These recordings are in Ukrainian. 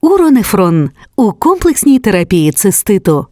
Уронефрон у комплексній терапії циститу.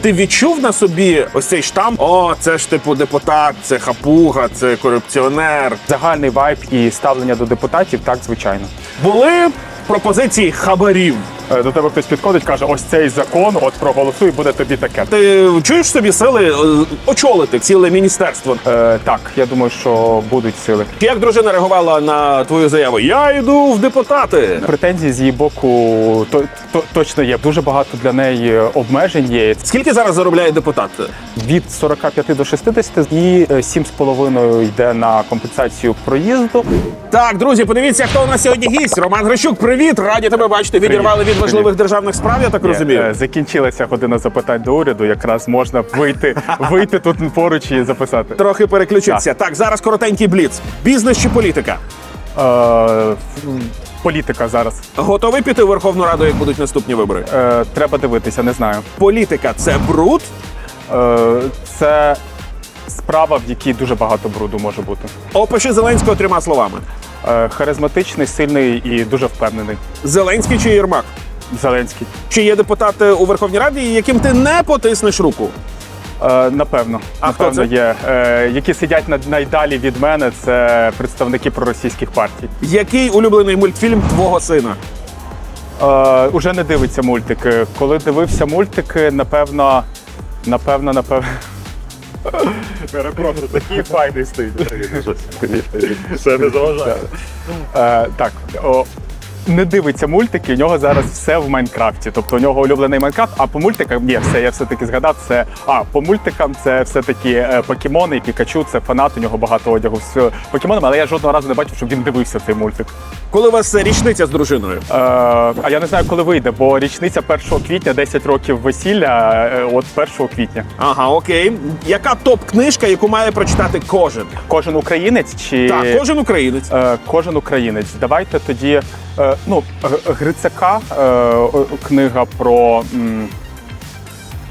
Ти відчув на собі ось цей штамп? О, це ж типу депутат, це хапуга, це корупціонер. Загальний вайб і ставлення до депутатів, так звичайно. Були пропозиції хабарів. Е, До тебе хтось підходить, каже: ось цей закон, от проголосуй, буде тобі таке. Ти чуєш собі сили е, очолити ціле міністерство? Е, так, я думаю, що будуть сили. Як дружина реагувала на твою заяву? Я йду в депутати. Претензії з її боку то, то, точно є. Дуже багато для неї обмежень є. Скільки зараз заробляє депутат? Від 45 до 60 і е, 7,5 йде на компенсацію проїзду. Так, друзі, подивіться, хто у нас сьогодні гість. Роман Грищук, привіт! Раді тебе бачити. Відірвали від Привіт. важливих державних справ, я так Ні, розумію. е, Закінчилася година запитань до уряду. Якраз можна вийти, вийти тут поруч і записати. Трохи переключитися. Так, зараз коротенький бліц. Бізнес чи політика? Е, політика зараз. Готовий піти в Верховну Раду, як будуть наступні вибори? Е, треба дивитися, не знаю. Політика це бруд. Е, це справа, в якій дуже багато бруду може бути. Опиши Зеленського трьома словами: Е, харизматичний, сильний і дуже впевнений. Зеленський чи Єрмак? Зеленський. Чи є депутати у Верховній Раді, яким ти не потиснеш руку? Е, напевно, А хто напевно це? є. Е, які сидять над- найдалі від мене, це представники проросійських партій. Який улюблений мультфільм твого сина? Е, уже не дивиться мультики. Коли дивився мультики, напевно, напевно, напевно. Перепрошую, такий файний стиль. Це не заважає. Е, так, о, не дивиться мультики, у нього зараз все в Майнкрафті. Тобто у нього улюблений Майнкрафт, а по мультикам ні, все, я все-таки згадав. Це а по мультикам це все-таки е, покемони, Пікачу, це фанат, у нього багато одягу з покемонами, але я жодного разу не бачив, щоб він дивився цей мультик. Коли у вас річниця з дружиною? Е, а я не знаю, коли вийде, бо річниця 1 квітня, 10 років весілля, е, от 1 квітня. Ага, окей. Яка топ-книжка, яку має прочитати кожен? Кожен українець чи Так, кожен українець. Е, кожен українець. Давайте тоді. Е, ну, Грицяка е, книга про.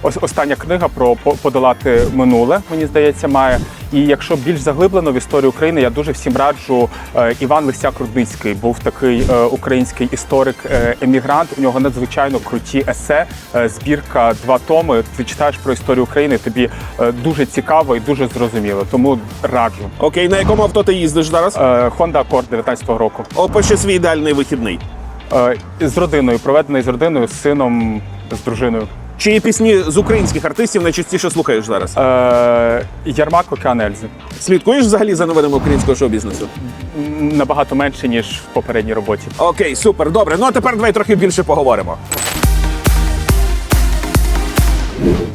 Ось остання книга про по- подолати минуле, мені здається, має. І якщо більш заглиблено в історію України, я дуже всім раджу. е, Іван Лисяк Рудницький був такий е, український історик, е, емігрант. У нього надзвичайно круті есе. Збірка два томи. Ти читаєш про історію України. Тобі дуже цікаво і дуже зрозуміло. Тому раджу. Окей, на якому авто ти їздиш зараз? Honda Accord 19-го року. Опиши свій ідеальний вихідний. З родиною, проведений з родиною, з сином, з дружиною. Чиї пісні з українських артистів найчастіше слухаєш зараз? Е, Ярмак Океан Ельзи. Слідкуєш взагалі за новинами українського шоу-бізнесу? Набагато менше, ніж в попередній роботі. Окей, супер, добре. Ну а тепер давай трохи більше поговоримо.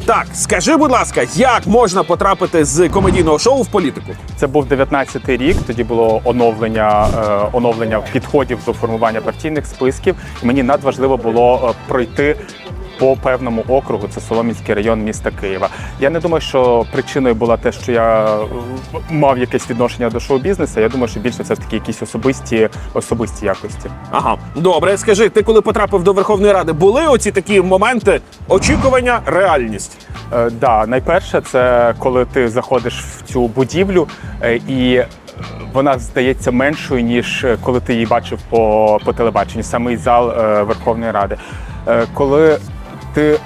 Так, скажи, будь ласка, як можна потрапити з комедійного шоу в політику? Це був 19-й рік. Тоді було оновлення, е, оновлення підходів до формування партійних списків. І мені надважливо було е, пройти. По певному округу це Соломінський район міста Києва. Я не думаю, що причиною була те, що я е, мав якесь відношення до шоу-бізнесу. Я думаю, що більше все ж таки якісь особисті особисті якості. Ага, добре, скажи, ти коли потрапив до Верховної Ради, були оці такі моменти очікування, реальність? Е, да, найперше, це коли ти заходиш в цю будівлю е, і. е, Вона здається меншою, ніж е, коли ти її бачив по, по телебаченню, самий зал е, Верховної Ради. Е, коли ти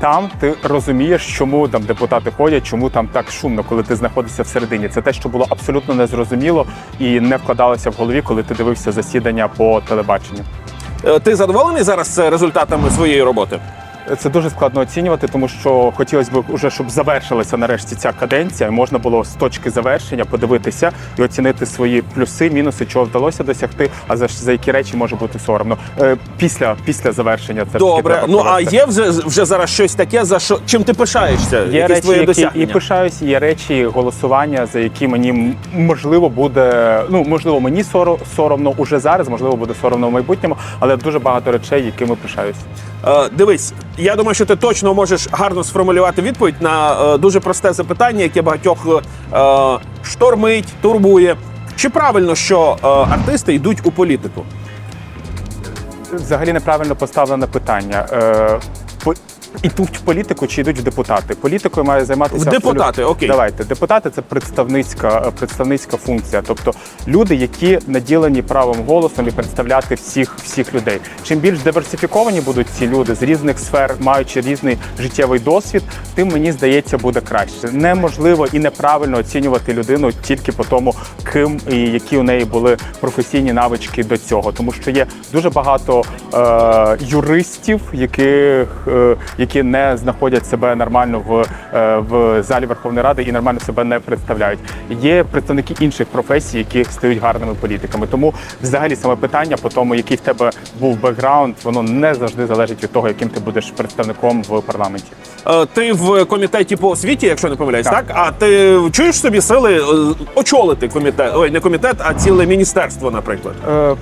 там, ти розумієш, чому там депутати ходять, чому там так шумно, коли ти знаходишся всередині. Це те, що було абсолютно незрозуміло і не вкладалося в голові, коли ти дивився засідання по телебаченню. Е, Ти задоволений зараз е, результатами своєї роботи? Це дуже складно оцінювати, тому що хотілося б уже, щоб завершилася нарешті ця каденція, і можна було з точки завершення подивитися і оцінити свої плюси, мінуси, чого вдалося досягти, а за, за які речі може бути соромно. Е, після, після завершення це Добре. Ну а є вже, вже зараз щось таке, за що чим ти пишаєшся? Є Якісь речі, твої які і досягнення? пишаюсь, є речі голосування, за які мені можливо буде. Ну можливо, мені соро- соромно уже зараз, можливо, буде соромно в майбутньому, але дуже багато речей, якими пишаюсь. Е, дивись, я думаю, що ти точно можеш гарно сформулювати відповідь на е, дуже просте запитання, яке багатьох е, штормить, турбує. Чи правильно, що е, артисти йдуть у політику? взагалі неправильно поставлене питання. Е, по- йдуть в політику чи йдуть в депутати. Політикою має займатися В депутати, абсолютно- окей. Давайте депутати це представницька представницька функція, тобто люди, які наділені правом голосом і представляти всіх всіх людей. Чим більш диверсифіковані будуть ці люди з різних сфер, маючи різний життєвий досвід, тим мені здається буде краще. Неможливо і неправильно оцінювати людину тільки по тому, ким і які у неї були професійні навички до цього, тому що є дуже багато е, юристів, яких е, які не знаходять себе нормально в, е, в залі Верховної Ради і нормально себе не представляють. Є представники інших професій, які стають гарними політиками. Тому взагалі саме питання по тому, який в тебе був бекграунд, воно не завжди залежить від того, яким ти будеш представником в парламенті. Е, Ти в комітеті по освіті, якщо не помиляюсь, так? Так. А ти чуєш собі сили е, очолити комітет? Ой, не комітет, а ціле міністерство, наприклад. Е,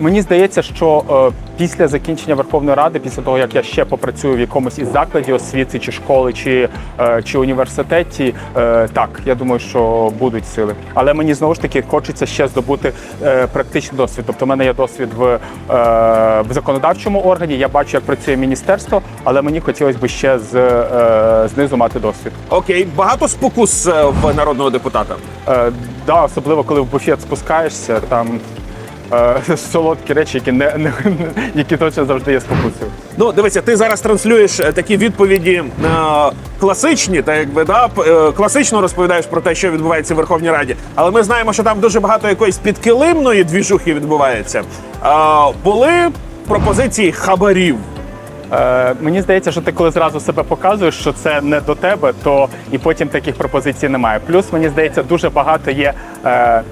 Мені здається, що після закінчення Верховної Ради, після того як я ще попрацюю в якомусь із закладів освіти, чи школи, чи, е, чи університеті, е, так я думаю, що будуть сили. Але мені знову ж таки хочеться ще здобути е, практичний досвід. Тобто, в мене є досвід в, в законодавчому органі. Я бачу, як працює міністерство, але мені хотілося б ще з знизу мати досвід. Окей, багато спокус в народного депутата. Е, да, особливо коли в буфет спускаєшся, там е, солодкі речі, які не, не які точно завжди є спокусою. Ну, дивися, ти зараз транслюєш е, такі відповіді е, класичні, та якби да, е, класично розповідаєш про те, що відбувається в Верховній Раді. Але ми знаємо, що там дуже багато якоїсь підкилимної двіжухи відбувається. Е, були пропозиції хабарів. Е, мені здається, що ти коли зразу себе показуєш, що це не до тебе, то і потім таких пропозицій немає. Плюс мені здається, дуже багато є. Е,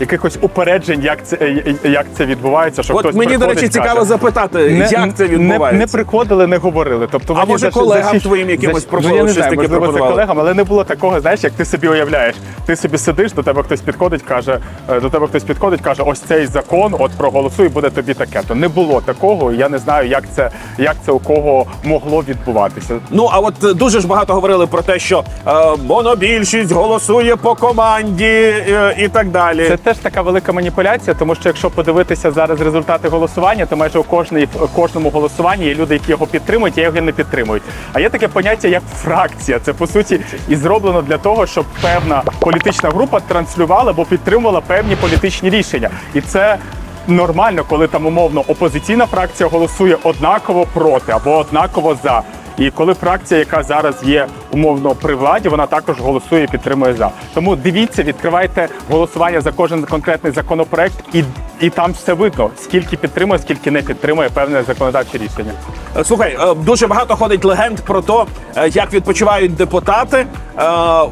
Якихось упереджень, як це е, як це відбувається, що От хтось мені, до речі, каже, цікаво запитати, не, як це відбувається. не приходили, не говорили. Тобто, А може, колегам за- твоїм якимось ну, я не щось таке можливо, це колегам, але не було такого, знаєш, як ти собі уявляєш. Ти собі сидиш, до тебе хтось підходить, каже, е, до тебе хтось підходить, каже, ось цей закон, от проголосуй, буде тобі таке. То не було такого. Я не знаю, як це, як це у кого могло відбуватися. Ну а от е, дуже ж багато говорили про те, що е, монобільшість голосує по команді е, і так далі. Це теж така велика маніпуляція, тому що якщо подивитися зараз результати голосування, то майже у кожній кожному голосуванні є люди, які його підтримують, а його не підтримують. А є таке поняття як фракція. Це по суті і зроблено для того, щоб певна політична група транслювала або підтримувала певні політичні рішення. І це. Нормально, коли там умовно опозиційна фракція голосує однаково проти або однаково за. І коли фракція, яка зараз є умовно при владі, вона також голосує і підтримує за. Тому дивіться, відкривайте голосування за кожен конкретний законопроект, і, і там все видно, скільки підтримує, скільки не підтримує певне законодавче рішення. Е, Слухай, е, дуже багато ходить легенд про те, е, як відпочивають депутати.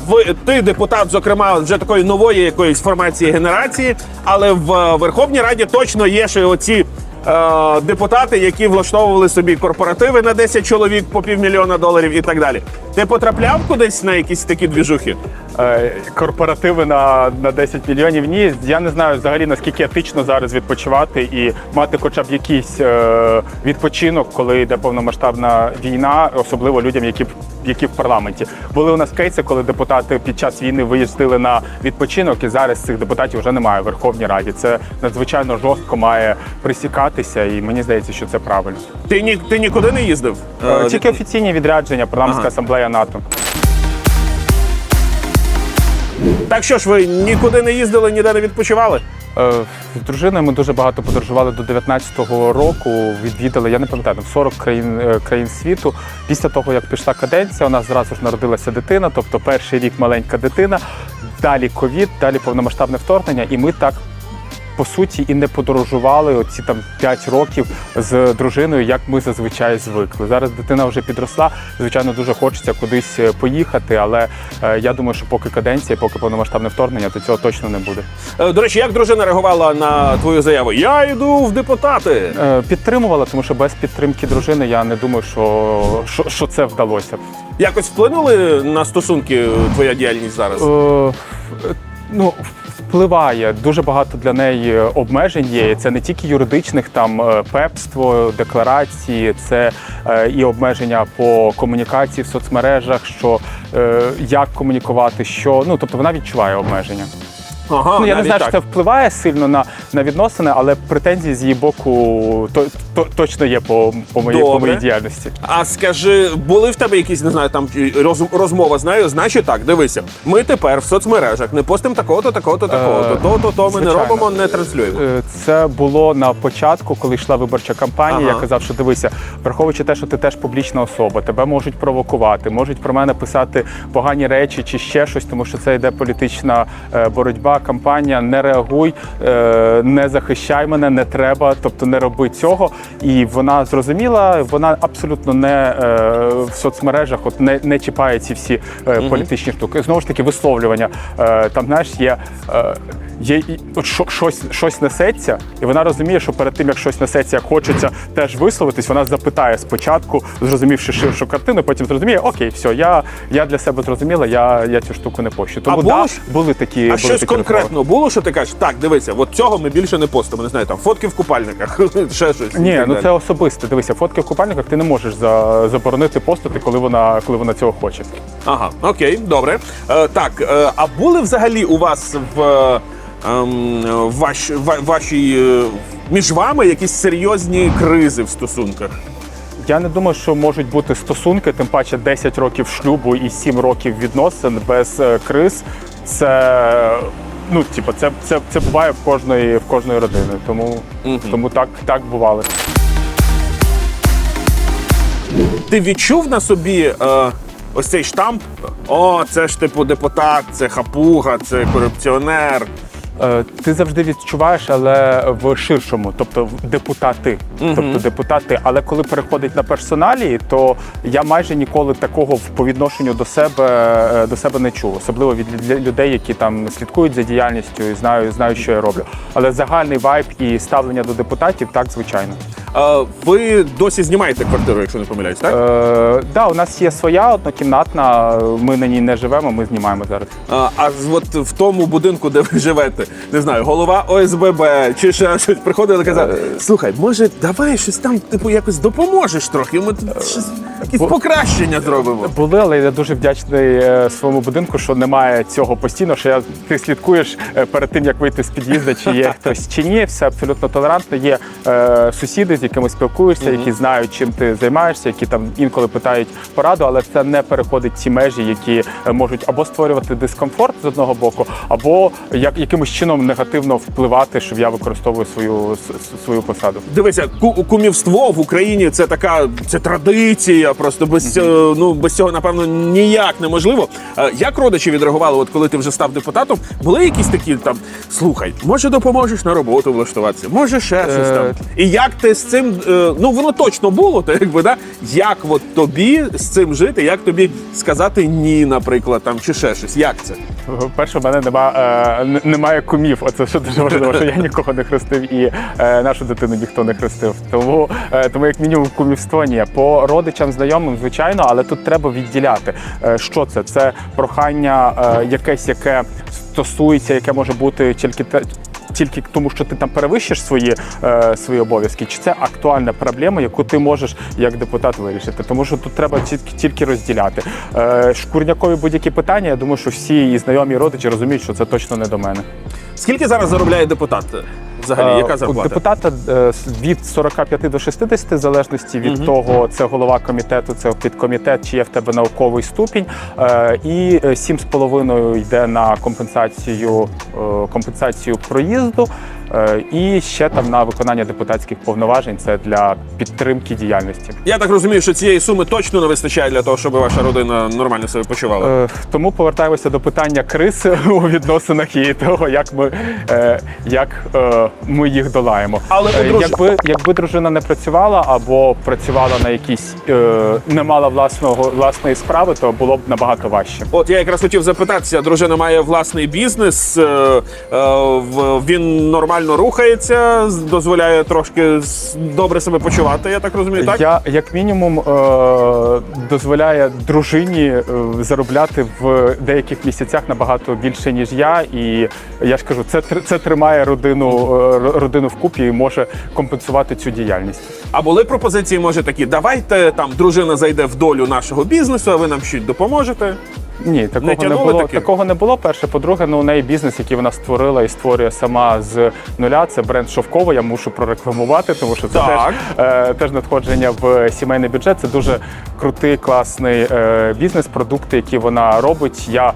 Ви ти депутат, зокрема, вже такої нової якоїсь формації генерації, але в Верховній Раді точно є ще оці. Е, Депутати, які влаштовували собі корпоративи на 10 чоловік по півмільйона доларів і так далі. Ти потрапляв кудись на якісь такі двіжухи? Е, Корпоративи на, на 10 мільйонів ні. Я не знаю взагалі наскільки етично зараз відпочивати і мати хоча б якийсь е, відпочинок, коли йде повномасштабна війна, особливо людям, які які в парламенті. Були у нас кейси, коли депутати під час війни виїздили на відпочинок, і зараз цих депутатів вже немає в Верховній Раді. Це надзвичайно жорстко має присікатися, і мені здається, що це правильно. Ти ні ти нікуди не їздив? Е, Тільки офіційні відрядження, парламентська Ага. асамблея НАТО. Так що ж, ви нікуди не їздили, ніде не відпочивали? Е, З дружиною ми дуже багато подорожували до 19-го року. Відвідали, я не пам'ятаю, там 40 країн е, країн світу. Після того, як пішла каденція, у нас зразу ж народилася дитина, тобто перший рік маленька дитина, далі ковід, далі повномасштабне вторгнення, і ми так. По суті, і не подорожували оці там 5 років з дружиною, як ми зазвичай звикли. Зараз дитина вже підросла. Звичайно, дуже хочеться кудись е, поїхати, але е, я думаю, що поки каденція, поки повномасштабне вторгнення, то цього точно не буде. Е, До речі, як дружина реагувала на твою заяву? Я йду в депутати. Е, Підтримувала, тому що без підтримки дружини я не думаю, що, що, що це вдалося. Якось вплинули на стосунки твоя діяльність зараз? Е, ну, впливає дуже багато для неї обмежень є. Це не тільки юридичних, там е, пепство, декларації, це е, і обмеження по комунікації в соцмережах, що е, як комунікувати, що ну тобто вона відчуває обмеження. Ага, ну я не знаю, так. що це впливає сильно на, на відносини, але претензії з її боку то, то, точно є по, по, моїй, по моїй діяльності. А скажи, були в тебе якісь, не знаю, там роз, розмова з нею? Значить так, дивися, ми тепер в соцмережах не постимо такого-то, такого-то, такого-то, Е, то-то, то ми не робимо, не транслюємо. Е, Це було на початку, коли йшла виборча кампанія. Ага. Я казав, що дивися, враховуючи те, що ти теж публічна особа, тебе можуть провокувати, можуть про мене писати погані речі чи ще щось, тому що це йде політична е, боротьба, кампанія. Не реагуй, е, не захищай мене, не треба, тобто не роби цього. І вона зрозуміла, вона абсолютно не е, в соцмережах, от не, не чіпає ці всі е, політичні штуки. Знову ж таки, висловлювання. Там знаєш, є. Є щось, щось несеться, і вона розуміє, що перед тим як щось несеться, як хочеться теж висловитись, вона запитає спочатку, зрозумівши ширшу картину, потім зрозуміє, окей, все, я, я для себе зрозуміла, я, я цю штуку не пощу. Тому А да, були такі А були щось такі конкретно було, що ти кажеш, так, дивися, от цього ми більше не постимо. Не знаю, там фотки в купальниках, ще щось. Ні, ну це особисте. Дивися, фотки в купальниках ти не можеш за, заборонити постати, коли вона, коли вона цього хоче. Ага, окей, добре. Е, так, е, а були взагалі у вас в, е, ваш, ва- вашій е, між вами якісь серйозні кризи в стосунках? Я не думаю, що можуть бути стосунки, тим паче 10 років шлюбу і 7 років відносин без е, криз. Це ну, типу, це, це, це буває в кожної в кожної родини. Тому, тому так, так бувало. Ти відчув на собі е, ось цей штамп? О, це ж типу депутат, це хапуга, це корупціонер. Е, Ти завжди відчуваєш, але в ширшому, тобто в депутати. Тобто депутати. Але коли переходить на персоналії, то я майже ніколи такого по відношенню до себе е, до себе не чув, особливо від людей, які там слідкують за діяльністю і знають, знають, що я роблю. Але загальний вайб і ставлення до депутатів так звичайно. Е, ви досі знімаєте квартиру, якщо не помиляюсь, так? Е, да, у нас є своя однокімнатна. Ми на ній не живемо. Ми знімаємо зараз. А, а от в тому будинку, де ви живете, не знаю, голова ОСББ чи ще щось приходили і казали, слухай, може, давай щось там, типу, якось допоможеш трохи. Ми тут щось якісь покращення зробимо. Були, але я дуже вдячний е, своєму будинку, що немає цього постійно. Що я ти слідкуєш е, перед тим, як вийти з під'їзду, чи є хтось чи ні. Все абсолютно толерантно. Є е, сусіди, з якими спілкуєшся, які знають, чим ти займаєшся, які там інколи питають пораду, але це не переходить ті межі, які е, можуть або створювати дискомфорт з одного боку, або як якимось чином негативно впливати, щоб я використовую свою свою посаду. Дивися, ку- кумівство в Україні це така це традиція. Просто без цього, ну без цього напевно ніяк неможливо. Е, Як родичі відреагували, от коли ти вже став депутатом? Були якісь такі там слухай, може допоможеш на роботу влаштуватися, може ще щось там. Е, І як ти з цим? е, Ну воно точно було, то якби да як от тобі з цим жити? Як тобі сказати ні, наприклад, там чи ще щось? Як це? Перше, в мене нема, е, немає кумів. Оце що дуже важливо, що я нікого не хрестив і е, нашу дитину ніхто не хрестив. Тому, е, тому як мінімум, кумівство ні. По родичам, знайомим, звичайно, але тут треба відділяти. Е, що це? Це прохання е, якесь, яке стосується, яке може бути тільки те. Тільки тому, що ти там перевищиш свої, е, свої обов'язки, чи це актуальна проблема, яку ти можеш як депутат вирішити? Тому що тут треба тільки, тільки розділяти. Е, шкурнякові будь-які питання. Я думаю, що всі і знайомі і родичі розуміють, що це точно не до мене. Скільки зараз заробляє депутат? Взагалі, яка Е, зарплата? У депутата е, від 45 до 60, в залежності від того, це голова комітету, це підкомітет, чи є в тебе науковий ступінь. Е, І е, 7,5 йде на компенсацію, компенсацію проїзду. Е, І ще там на виконання депутатських повноважень це для підтримки діяльності. Я так розумію, що цієї суми точно не вистачає для того, щоб ваша родина нормально себе почувала. Е, Тому повертаємося до питання криз у відносинах і того, як ми, е, як, е, ми їх долаємо. Але Е, якби, якби дружина не працювала або працювала на якійсь е, не мала власного власної справи, то було б набагато важче. От я якраз хотів запитатися, дружина має власний бізнес, е, е, він нормально рухається, дозволяє трошки добре себе почувати, я так розумію, так? Я як мінімум е, дозволяє дружині е, заробляти в деяких місяцях набагато більше ніж я, і я ж кажу, це це тримає родину е, ро- родину вкупі і може компенсувати цю діяльність. А були пропозиції, може такі, давайте там дружина зайде в долю нашого бізнесу, а ви нам щось допоможете. Ні, такого не, тягнули було. таки? Такого не було. Перше, по-друге, ну у неї бізнес, який вона створила і створює сама з нуля. Це бренд Шовкова. Я мушу прорекламувати, тому що це Так. теж, е, теж надходження в сімейний бюджет. Це дуже крутий, класний е, бізнес, продукти, які вона робить. Я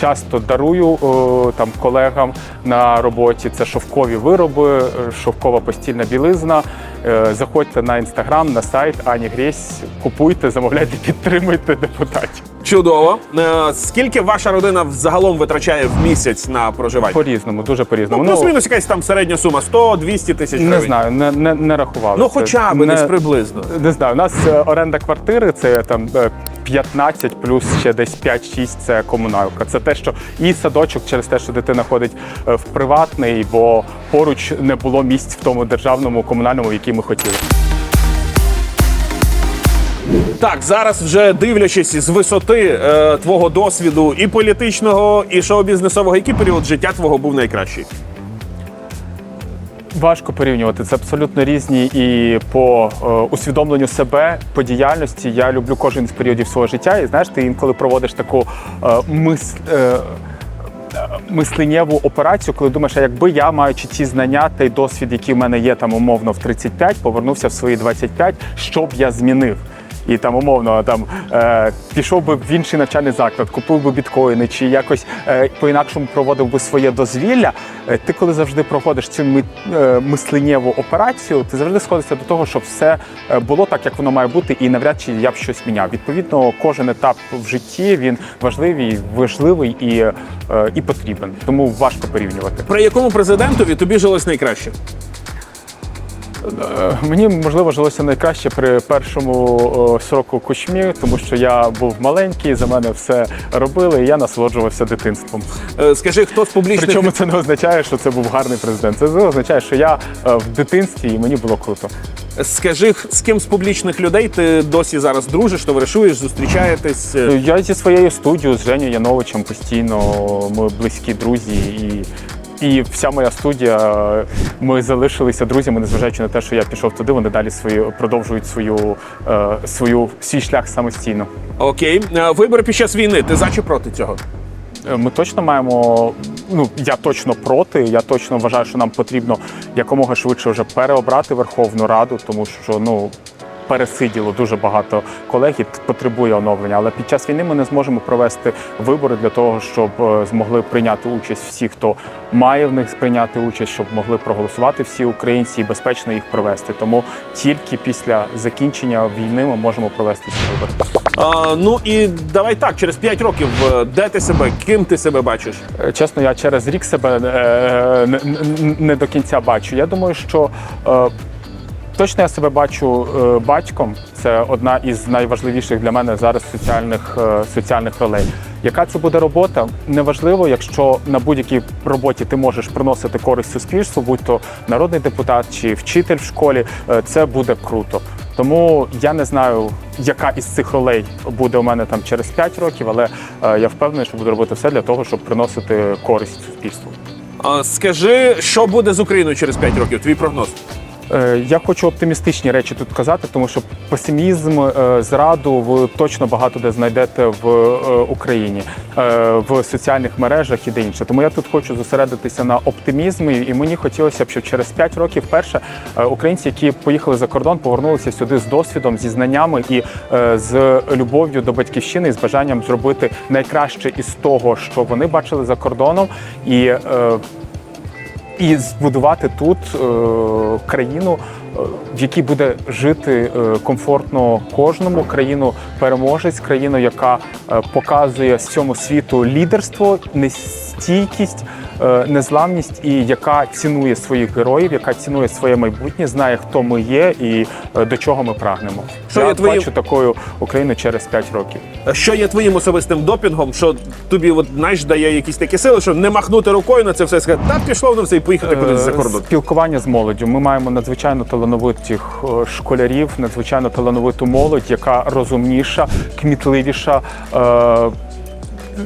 часто дарую е, там колегам на роботі. Це шовкові вироби, е, шовкова постільна білизна. Е, заходьте на інстаграм, на сайт Ані Гресь, купуйте, замовляйте, підтримуйте депутатів. Чудово. Е, Скільки ваша родина взагалом витрачає в місяць на проживання? По-різному, дуже Ну, по-різному. плюс-мінус якась там середня сума 100-200 тисяч не знаю, не, не, не рахували. Ну, Це хоча б не, десь приблизно. Не знаю. У нас е, оренда квартири це там е, 15 плюс ще десь 5-6 це комуналка. Це те, що і садочок через те, що дитина ходить е, в приватний, бо поруч не було місць в тому державному комунальному, який ми хотіли. Так, зараз вже дивлячись з висоти е, твого досвіду і політичного, і шоу-бізнесового, який період життя твого був найкращий? Важко порівнювати. Це абсолютно різні і по е, усвідомленню себе, по діяльності. Я люблю кожен з періодів свого життя. І знаєш, ти інколи проводиш таку е, мис. Е, Мисленнєву операцію, коли думаєш, а якби я, маючи ті знання та й досвід, який в мене є там умовно в 35, повернувся в свої 25, що б я змінив? І там умовно там е, пішов би в інший навчальний заклад, купив би біткоїни, чи якось е, по-інакшому проводив би своє дозвілля. Е, ти коли завжди проходиш цю ми, е, мисленнєву операцію, ти завжди сходишся до того, щоб все е, було так, як воно має бути, і навряд чи я б щось міняв. Відповідно, кожен етап в житті він важливий, важливий і, е, і потрібен. Тому важко порівнювати. При якому президентові тобі жилось найкраще? Е, Мені можливо жилося найкраще при першому сроку кучмі, тому що я був маленький, за мене все робили, і я насолоджувався дитинством. Е, Скажи, хто з публічних Причому це не означає, що це був гарний президент. Це означає, що я е, в дитинстві і мені було круто. скажи, з ким з публічних людей ти досі зараз дружиш, товаришуєш, зустрічаєтесь? Я зі своєю студією з Женєю Яновичем постійно ми близькі друзі і. І вся моя студія, ми залишилися друзями, незважаючи на те, що я пішов туди, вони далі свої продовжують свою, е, свою свій шлях самостійно. Окей, Е, вибори під час війни. Ти за чи проти цього? Е, Ми точно маємо. Ну я точно проти. Я точно вважаю, що нам потрібно якомога швидше вже переобрати Верховну Раду, тому що ну. Пересиділо дуже багато колег і потребує оновлення. Але під час війни ми не зможемо провести вибори для того, щоб е, змогли прийняти участь всі, хто має в них прийняти участь, щоб могли проголосувати всі українці і безпечно їх провести. Тому тільки після закінчення війни ми можемо провести ці вибори. А, ну і давай так, через 5 років, е, де ти себе, ким ти себе бачиш? Е, Чесно, я через рік себе не, не- не до кінця бачу. Я думаю, що точно я себе бачу е, батьком. Це одна із найважливіших для мене зараз соціальних, е, соціальних ролей. Яка це буде робота? Неважливо, якщо на будь-якій роботі ти можеш приносити користь суспільству, будь то народний депутат чи вчитель в школі, е, це буде круто. Тому я не знаю, яка із цих ролей буде у мене там через 5 років, але я впевнений, що буду робити все для того, щоб приносити користь суспільству. А, скажи, що буде з Україною через 5 років? Твій прогноз? Е, Я хочу оптимістичні речі тут казати, тому що песимізм, е, зраду ви точно багато де знайдете в е, Україні, в соціальних мережах і де інше. Тому я тут хочу зосередитися на оптимізмі, і мені хотілося б, щоб через 5 років перше українці, які поїхали за кордон, повернулися сюди з досвідом, зі знаннями і з любов'ю до батьківщини, і з бажанням зробити найкраще із того, що вони бачили за кордоном, і і збудувати тут е, країну, в якій буде жити е, комфортно кожному, країну переможець, країну, яка е, показує всьому світу лідерство, нестійкість, е, незламність і яка цінує своїх героїв, яка цінує своє майбутнє, знає, хто ми є і до чого ми прагнемо. Що Я є твоїм- бачу такою Україну через 5 років. Що є твоїм особистим допінгом, що тобі от, знаєш, дає якісь такі сили, що не махнути рукою на це все сказати, та пішло воно все і поїхати кудись за кордон. Спілкування з молоддю. Ми маємо надзвичайно талановитих е, школярів, надзвичайно талановиту молодь, яка розумніша, кмітливіша.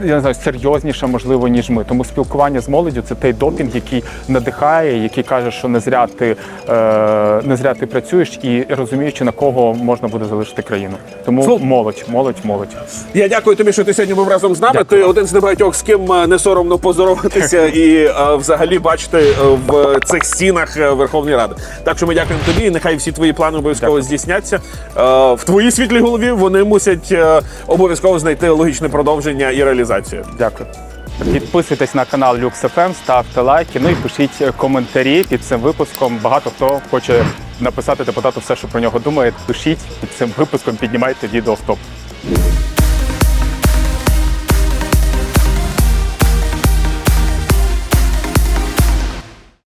Я не знаю, серйозніша, можливо, ніж ми. Тому спілкування з молоддю це той допінг, який надихає, який каже, що не зря ти е, не зря ти працюєш і розуміючи на кого можна буде залишити країну. Тому Слух- молодь, молодь, молодь. Я дякую тобі, що ти сьогодні був разом з нами. Дякую Ти один з небагатьох, з ким е, не соромно поздороватися і е, взагалі бачити е, в цих стінах Верховної Ради. Так що ми дякуємо тобі. і Нехай всі твої плани обов'язково здійсняться. Е, В твоїй світлій голові вони мусять е, обов'язково знайти логічне продовження і реалізацію. Дякую. Підписуйтесь на канал LuxFM, ставте лайки, ну і пишіть е, коментарі під цим випуском. Багато хто хоче написати депутату все, що про нього думає. Пишіть під цим випуском, піднімайте відео в топ.